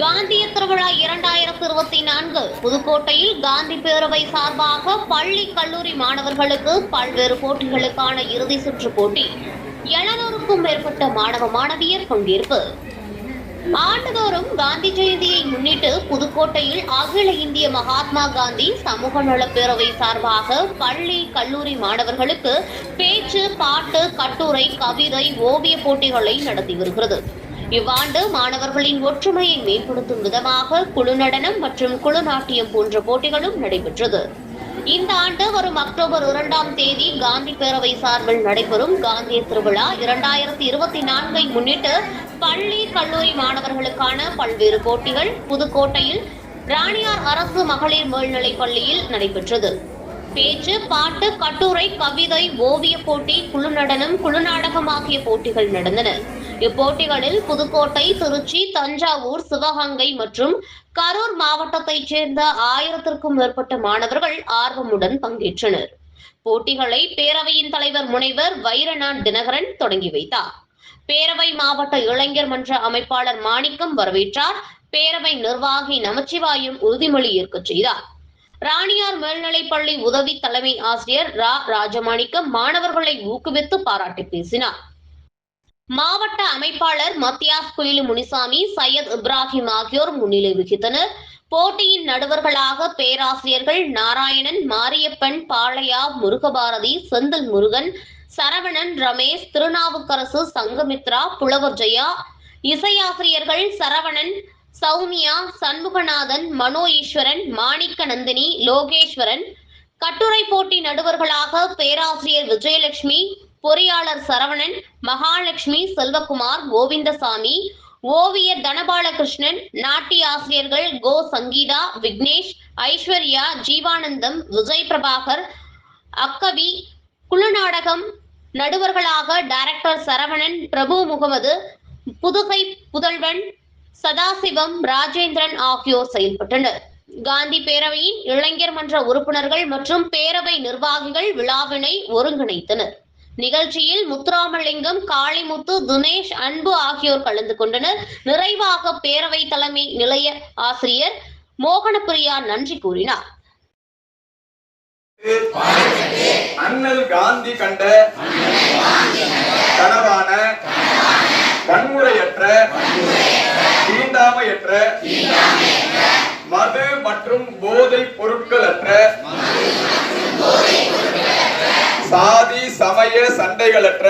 காந்திய திருவிழா இரண்டாயிரத்தி இருபத்தி நான்கு புதுக்கோட்டையில் காந்தி பேரவை சார்பாக பள்ளி கல்லூரி மாணவர்களுக்கு பல்வேறு போட்டிகளுக்கான இறுதி சுற்று போட்டி எழுநூறுக்கும் மேற்பட்ட மாணவ மாணவியர் பங்கேற்பு. ஆண்டுதோறும் காந்தி ஜெயந்தியை முன்னிட்டு புதுக்கோட்டையில் அகில இந்திய மகாத்மா காந்தி சமூக நலப் பேரவை சார்பாக பள்ளி கல்லூரி மாணவர்களுக்கு பேச்சு பாட்டு கட்டுரை கவிதை ஓவிய போட்டிகளை நடத்தி வருகிறது. இவ்வாண்டு மாணவர்களின் ஒற்றுமையை மேம்படுத்தும் விதமாக குழு நடனம் மற்றும் குழு நாட்டியம் போன்ற போட்டிகளும் நடைபெற்றது. இந்த ஆண்டு வரும் அக்டோபர் இரண்டாம் தேதி காந்தி பேரவை சார்பில் நடைபெறும் காந்திய திருவிழா இரண்டாயிரத்தி இருபத்தி நான்கை முன்னிட்டு பள்ளி கல்லூரி மாணவர்களுக்கான பல்வேறு போட்டிகள் புதுக்கோட்டையில் ராணியார் அரசு மகளிர் மேல்நிலைப் பள்ளியில் நடைபெற்றது. பேச்சு பாட்டு கட்டுரை கவிதை ஓவிய போட்டி குழு நடனம் குழு நாடகம் ஆகிய போட்டிகள் நடந்தன. இப்போட்டிகளில் புதுக்கோட்டை திருச்சி தஞ்சாவூர் சிவகங்கை மற்றும் கரூர் மாவட்டத்தைச் சேர்ந்த ஆயிரத்திற்கும் மேற்பட்ட மாணவர்கள் ஆர்வமுடன் பங்கேற்றனர். போட்டிகளை பேரவையின் தலைவர் முனைவர் வைரநாத் தினகரன் தொடங்கி வைத்தார். பேரவை மாவட்ட இளைஞர் மன்ற அமைப்பாளர் மாணிக்கம் வரவேற்றார். பேரவை நிர்வாகி நமச்சிவாயும் உறுதிமொழி ஏற்கச் செய்தார். ராணியார் மேல்நிலைப்பள்ளி உதவி தலைமை ஆசிரியர் ரா. ராஜமாணிக்கம் மாணவர்களை ஊக்குவித்து பாராட்டி பேசினார். மாவட்ட அமைப்பாளர் மத்தியாஸ் குயிலு முனிசாமி சையத் இப்ராஹிம் ஆகியோர் முன்னிலை வகித்தனர். போட்டியின் நடுவர்களாக பேராசிரியர்கள் நாராயணன் மாரியப்பன் பாளையா முருகபாரதி செந்தில் முருகன் சரவணன் ரமேஷ் திருநாவுக்கரசு சங்கமித்ரா புலவர் ஜெயா இசையாசிரியர்கள் சரவணன் சௌமியா சண்முகநாதன் மனோ ஈஸ்வரன் மாணிக்க நந்தினி லோகேஸ்வரன். கட்டுரை போட்டி நடுவர்களாக பேராசிரியர் விஜயலட்சுமி பொறியாளர் சரவணன் மகாலட்சுமி செல்வகுமார் கோவிந்தசாமி ஓவியர் தனபாலகிருஷ்ணன் நாட்டிய ஆசிரியர்கள் கோ சங்கீதா விக்னேஷ் ஐஸ்வர்யா ஜீவானந்தம் விஜய் பிரபாகர் அக்கவி குழு நாடகம் நடுவர்களாக டைரக்டர் சரவணன் பிரபு முகமது புதுகை புதல்வன் சதாசிவம் ராஜேந்திரன் ஆகியோர் செயல்பட்டனர். காந்தி பேரவையின் இளைஞர் மன்ற உறுப்பினர்கள் மற்றும் பேரவை நிர்வாகிகள் விழாவினை ஒருங்கிணைத்தனர். நிகழ்ச்சியில் முத்துராமலிங்கம் காளிமுத்து துனேஷ் அன்பு ஆகியோர் கலந்து கொண்டனர். நிறைவாக பேரவை தலைமை நிலைய ஆசிரியர் மோகனப்பிரியா நன்றி கூறினார். அண்ணல் காந்தி கண்ட கனவான வன்முறையற்ற தீண்டாமையற்ற மது மற்றும் போதை பொருட்களற்ற சாதி சமய சண்டைகளற்ற